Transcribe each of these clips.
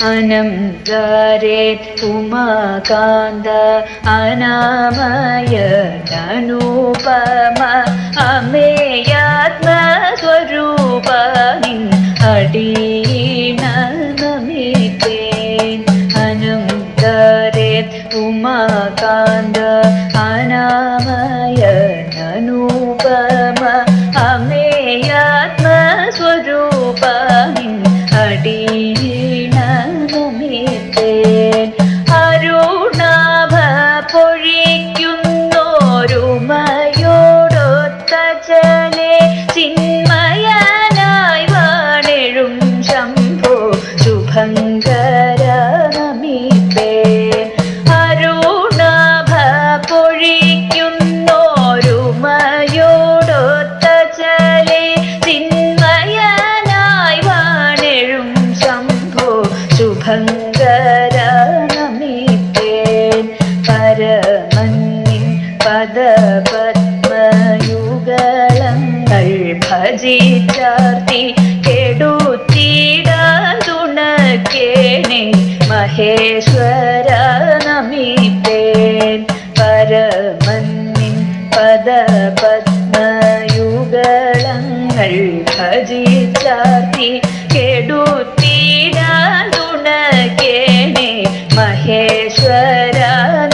അനന്തരേ ഉമാകാന്ത അനാമയ അനുപമ അമേയാത്മസ്വരൂപ നിൻ അടീണമിപ്പേൻ അനന്തരേ ഉമാകാന്ത അനാമയ ശുഭങ്കര നമിപ്പേൻ അരുണാഭ ഭജിച്ചാർത്തി കെടുത്തിടാൻ തുണക്കേണേ മഹേശ്വര നമിപ്പേൻ പരമന്നിൻ പദപത്മയുഗളങ്ങൾ ഭജിച്ചാർത്തി കെടുത്തിടാൻ തുണക്കേണേ മഹേശ്വര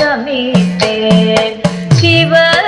നമിപ്പേൻ ശിവപഞ്ചാക്ഷരമോദി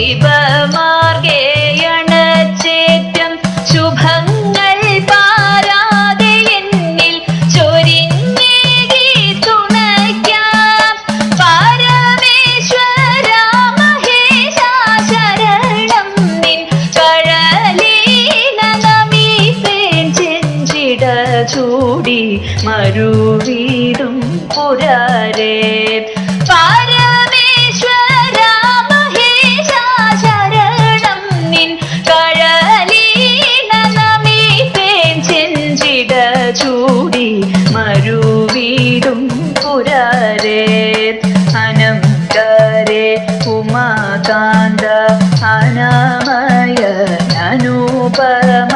ശിവമാർഗേയണച്ചേറ്റം ശുഭങ്ങൾ പാരാതെ എന്നിൽ ചൊരിഞ്ഞേകി തുണയ്ക്കാം. പരമേശ്വര മഹേശ ശരണം നിൻ കഴലീന ചെഞ്ചിട ചൂടി മരുവീടും പുരാരേ. ഉമാകാന്ത അനാമയ അനുപമ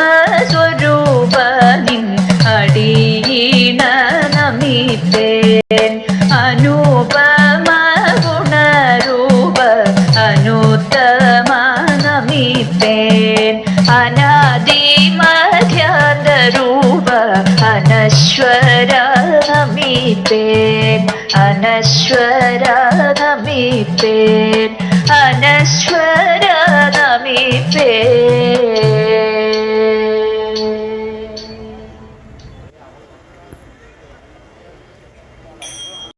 അമേയാത്മസ്വരൂപ നിൻ അടീണ നമിത്തേൻ അനുപമ ഗുണരൂപ അനുത്തമ നമിത്തേൻ അനാദി മധ്യാന്തരൂപ അനശ്വര നമിപ്പേൻ അനശ്വര നമിപ്പേൻ